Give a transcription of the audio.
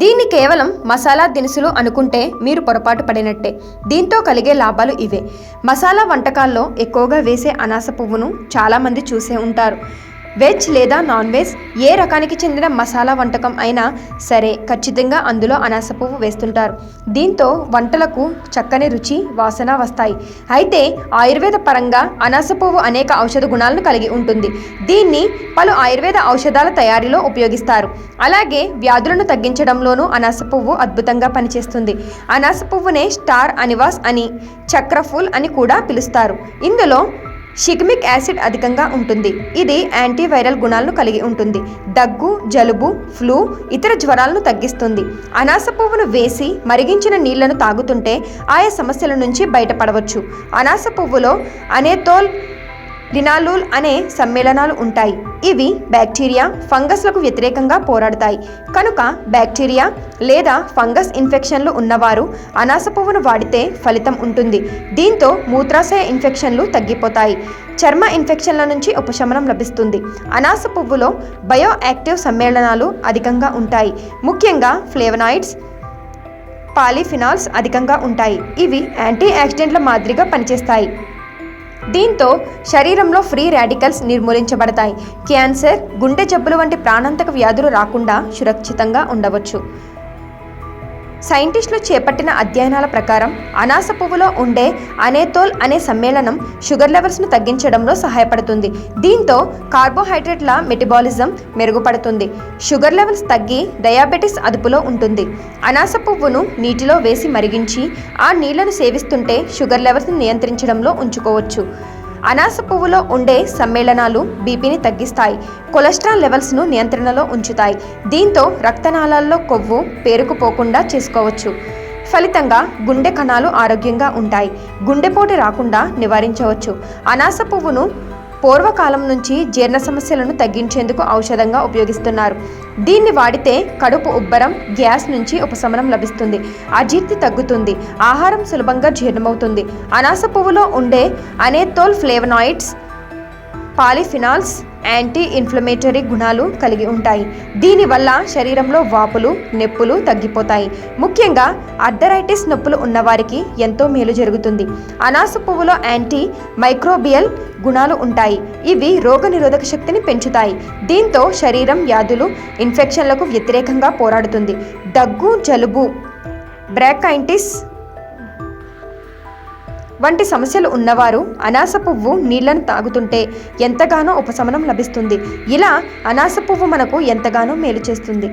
దీన్ని కేవలం మసాలా దినుసులు అనుకుంటే మీరు పొరపాటు పడినట్టే. దీంతో కలిగే లాభాలు ఇవే. మసాలా వంటకాల్లో ఎక్కువగా వేసే అనాస పువ్వును చాలామంది చూసే ఉంటారు. వెజ్ లేదా నాన్ వెజ్ ఏ రకానికి చెందిన మసాలా వంటకం అయినా సరే ఖచ్చితంగా అందులో అనాస పువ్వు వేస్తుంటారు. దీంతో వంటలకు చక్కని రుచి వాసన వస్తాయి. అయితే ఆయుర్వేద పరంగా అనాస పువ్వు అనేక ఔషధ గుణాలను కలిగి ఉంటుంది. దీన్ని పలు ఆయుర్వేద ఔషధాల తయారీలో ఉపయోగిస్తారు. అలాగే వ్యాధులను తగ్గించడంలోనూ అనాస పువ్వు అద్భుతంగా పనిచేస్తుంది. అనాస పువ్వునే స్టార్ అనివాస్ అని చక్రఫూల్ అని కూడా పిలుస్తారు. ఇందులో షిగ్మిక్ యాసిడ్ అధికంగా ఉంటుంది. ఇది యాంటీవైరల్ గుణాలను కలిగి ఉంటుంది. దగ్గు జలుబు ఫ్లూ ఇతర జ్వరాలను తగ్గిస్తుంది. అనాస పువ్వును వేసి మరిగించిన నీళ్ళను తాగుతుంటే ఆయా సమస్యల నుంచి బయటపడవచ్చు. అనాస పువ్వులో అనేతోల్ లినాలూల్ అనే సమ్మేళనాలు ఉంటాయి. ఇవి బ్యాక్టీరియా ఫంగస్లకు వ్యతిరేకంగా పోరాడతాయి. కనుక బ్యాక్టీరియా లేదా ఫంగస్ ఇన్ఫెక్షన్లు ఉన్నవారు అనాస పువ్వును వాడితే ఫలితం ఉంటుంది. దీంతో మూత్రాశయ ఇన్ఫెక్షన్లు తగ్గిపోతాయి. చర్మ ఇన్ఫెక్షన్ల నుంచి ఉపశమనం లభిస్తుంది. అనాస పువ్వులో బయో యాక్టివ్ సమ్మేళనాలు అధికంగా ఉంటాయి. ముఖ్యంగా ఫ్లేవనాయిడ్స్ పాలిఫినాల్స్ అధికంగా ఉంటాయి. ఇవి యాంటీ యాక్సిడెంట్ల మాదిరిగా పనిచేస్తాయి. దీంతో శరీరంలో ఫ్రీ రాడికల్స్ నిర్మూలించబడతాయి. క్యాన్సర్ గుండె జబ్బులు వంటి ప్రాణాంతక వ్యాధులు రాకుండా సురక్షితంగా ఉండవచ్చు. సైంటిస్టులు చేపట్టిన అధ్యయనాల ప్రకారం అనాస పువ్వులో ఉండే అనేతోల్ అనే సమ్మేళనం షుగర్ లెవెల్స్ను తగ్గించడంలో సహాయపడుతుంది. దీంతో కార్బోహైడ్రేట్ల మెటబాలిజం మెరుగుపడుతుంది. షుగర్ లెవెల్స్ తగ్గి డయాబెటిస్ అదుపులో ఉంటుంది. అనాస పువ్వును నీటిలో వేసి మరిగించి ఆ నీళ్ళను సేవిస్తుంటే షుగర్ లెవెల్స్ని నియంత్రించడంలో ఉంచుకోవచ్చు. అనాస పువ్వులో ఉండే సమ్మేళనాలు బీపీని తగ్గిస్తాయి కొలెస్ట్రాల్ లెవెల్స్ను నియంత్రణలో ఉంచుతాయి. దీంతో రక్తనాళాల్లో కొవ్వు పేరుకుపోకుండా చేసుకోవచ్చు. ఫలితంగా గుండె కణాలు ఆరోగ్యంగా ఉంటాయి. గుండెపోటు రాకుండా నివారించవచ్చు. అనాస పువ్వును పూర్వకాలం నుంచి జీర్ణ సమస్యలను తగ్గించేందుకు ఔషధంగా ఉపయోగిస్తున్నారు. దీన్ని వాడితే కడుపు ఉబ్బరం గ్యాస్ నుంచి ఉపశమనం లభిస్తుంది. అజీర్తి తగ్గుతుంది. ఆహారం సులభంగా జీర్ణమవుతుంది. అనాస పువ్వులో ఉండే anethole flavonoids polyphenols anti inflammatory గుణాలు కలిగి ఉంటాయి. దీనివల్ల శరీరంలో వాపులు నొప్పులు తగ్గిపోతాయి. ముఖ్యంగా అర్థరైటిస్ నొప్పులు ఉన్నవారికి ఎంతో మేలు జరుగుతుంది. అనాస పువ్వులో యాంటీ మైక్రోబియల్ గుణాలు ఉంటాయి. ఇవి రోగనిరోధక శక్తిని పెంచుతాయి. దీంతో శరీరం వ్యాధులు ఇన్ఫెక్షన్లకు వ్యతిరేకంగా పోరాడుతుంది. దగ్గు జలుబు బ్రాకైటిస్ వంటి సమస్యలు ఉన్నవారు అనాస పువ్వు నీళ్ళను తాగుతుంటే ఎంతగానో ఉపశమనం లభిస్తుంది. ఇలా అనాస పువ్వు మనకు ఎంతగానో మేలు చేస్తుంది.